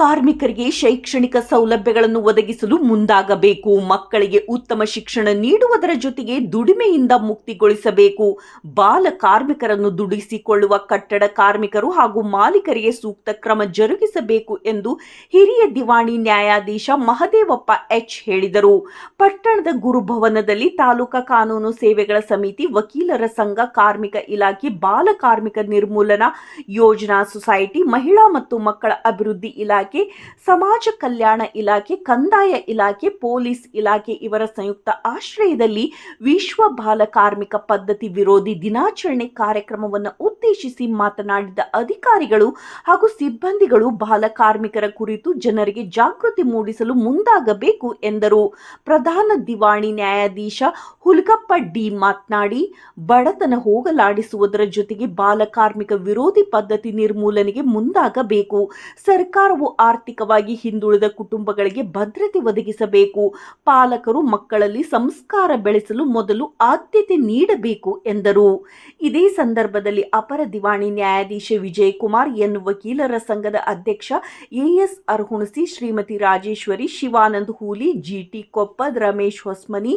ಕಾರ್ಮಿಕರಿಗೆ ಶೈಕ್ಷಣಿಕ ಸೌಲಭ್ಯಗಳನ್ನು ಒದಗಿಸಲು ಮುಂದಾಗಬೇಕು. ಮಕ್ಕಳಿಗೆ ಉತ್ತಮ ಶಿಕ್ಷಣ ನೀಡುವುದರ ಜೊತೆಗೆ ದುಡಿಮೆಯಿಂದ ಮುಕ್ತಿಗೊಳಿಸಬೇಕು. ಬಾಲ ಕಾರ್ಮಿಕರನ್ನು ದುಡಿಸಿಕೊಳ್ಳುವ ಕಟ್ಟಡ ಕಾರ್ಮಿಕರು ಹಾಗೂ ಮಾಲೀಕರಿಗೆ ಸೂಕ್ತ ಕ್ರಮ ಜರುಗಿಸಬೇಕು ಎಂದು ಹಿರಿಯ ದಿವಾಣಿ ನ್ಯಾಯಾಧೀಶ ಮಹದೇವಪ್ಪ ಎಚ್ ಹೇಳಿದರು. ಪಟ್ಟಣದ ಗುರುಭವನದಲ್ಲಿ ತಾಲೂಕಾ ಕಾನೂನು ಸೇವೆಗಳ ಸಮಿತಿ ವಕೀಲರ ಸಂಘ ಕಾರ್ಮಿಕ ಇಲಾಖೆ ಬಾಲ ಕಾರ್ಮಿಕ ನಿರ್ಮೂಲನಾ ಯೋಜನಾ ಸೊಸೈಟಿ ಮಹಿಳಾ ಮತ್ತು ಮಕ್ಕಳ ಅಭಿವೃದ್ಧಿ ಇಲಾಖೆ, ಸಮಾಜ ಕಲ್ಯಾಣ ಇಲಾಖೆ, ಕಂದಾಯ ಇಲಾಖೆ, ಪೊಲೀಸ್ ಇಲಾಖೆ ಇವರ ಸಂಯುಕ್ತ ಆಶ್ರಯದಲ್ಲಿ ವಿಶ್ವ ಬಾಲ ಕಾರ್ಮಿಕ ಪದ್ಧತಿ ವಿರೋಧಿ ದಿನಾಚರಣೆ ಕಾರ್ಯಕ್ರಮವನ್ನು ಉದ್ದೇಶಿಸಿ ಮಾತನಾಡಿದ ಅಧಿಕಾರಿಗಳು ಹಾಗೂ ಸಿಬ್ಬಂದಿಗಳು ಬಾಲ ಕಾರ್ಮಿಕರ ಕುರಿತು ಜನರಿಗೆ ಜಾಗೃತಿ ಮೂಡಿಸಲು ಮುಂದಾಗಬೇಕು ಎಂದರು. ಪ್ರಧಾನ ದಿವಾಣಿ ನ್ಯಾಯಾಧೀಶ ಹುಲ್ಗಪ್ಪ ಡಿ ಮಾತನಾಡಿ, ಬಡತನ ಹೋಗಲಾಡಿಸುವುದರ ಜೊತೆಗೆ ಬಾಲಕಾರ್ಮಿಕ ವಿರೋಧಿ ಪದ್ಧತಿ ನಿರ್ಮೂಲನೆಗೆ ಮುಂದಾಗಬೇಕು. ಸರ್ಕಾರವು ಆರ್ಥಿಕವಾಗಿ ಹಿಂದುಳಿದ ಕುಟುಂಬಗಳಿಗೆ ಭದ್ರತೆ ಒದಗಿಸಬೇಕು. ಪಾಲಕರು ಮಕ್ಕಳಲ್ಲಿ ಸಂಸ್ಕಾರ ಬೆಳೆಸಲು ಮೊದಲು ಆದ್ಯತೆ ನೀಡಬೇಕು ಎಂದರು. ಇದೇ ಸಂದರ್ಭದಲ್ಲಿ ಅಪರ ದಿವಾಣಿ ನ್ಯಾಯಾಧೀಶ ವಿಜಯ್ ಕುಮಾರ್ ಎನ್. ವಕೀಲರ ಸಂಘದ ಅಧ್ಯಕ್ಷ AS Arhunasi Shrimati Rajeshwari, Shivanand Hooli GT Koppad Ramesh Hosmani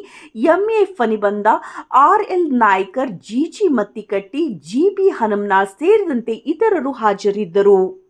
MA Phanibanda RL Naikar GG Mattikatti G B Hanamna ಸೇರಿದಂತೆ ಇತರರು ಹಾಜರಿದ್ದರು.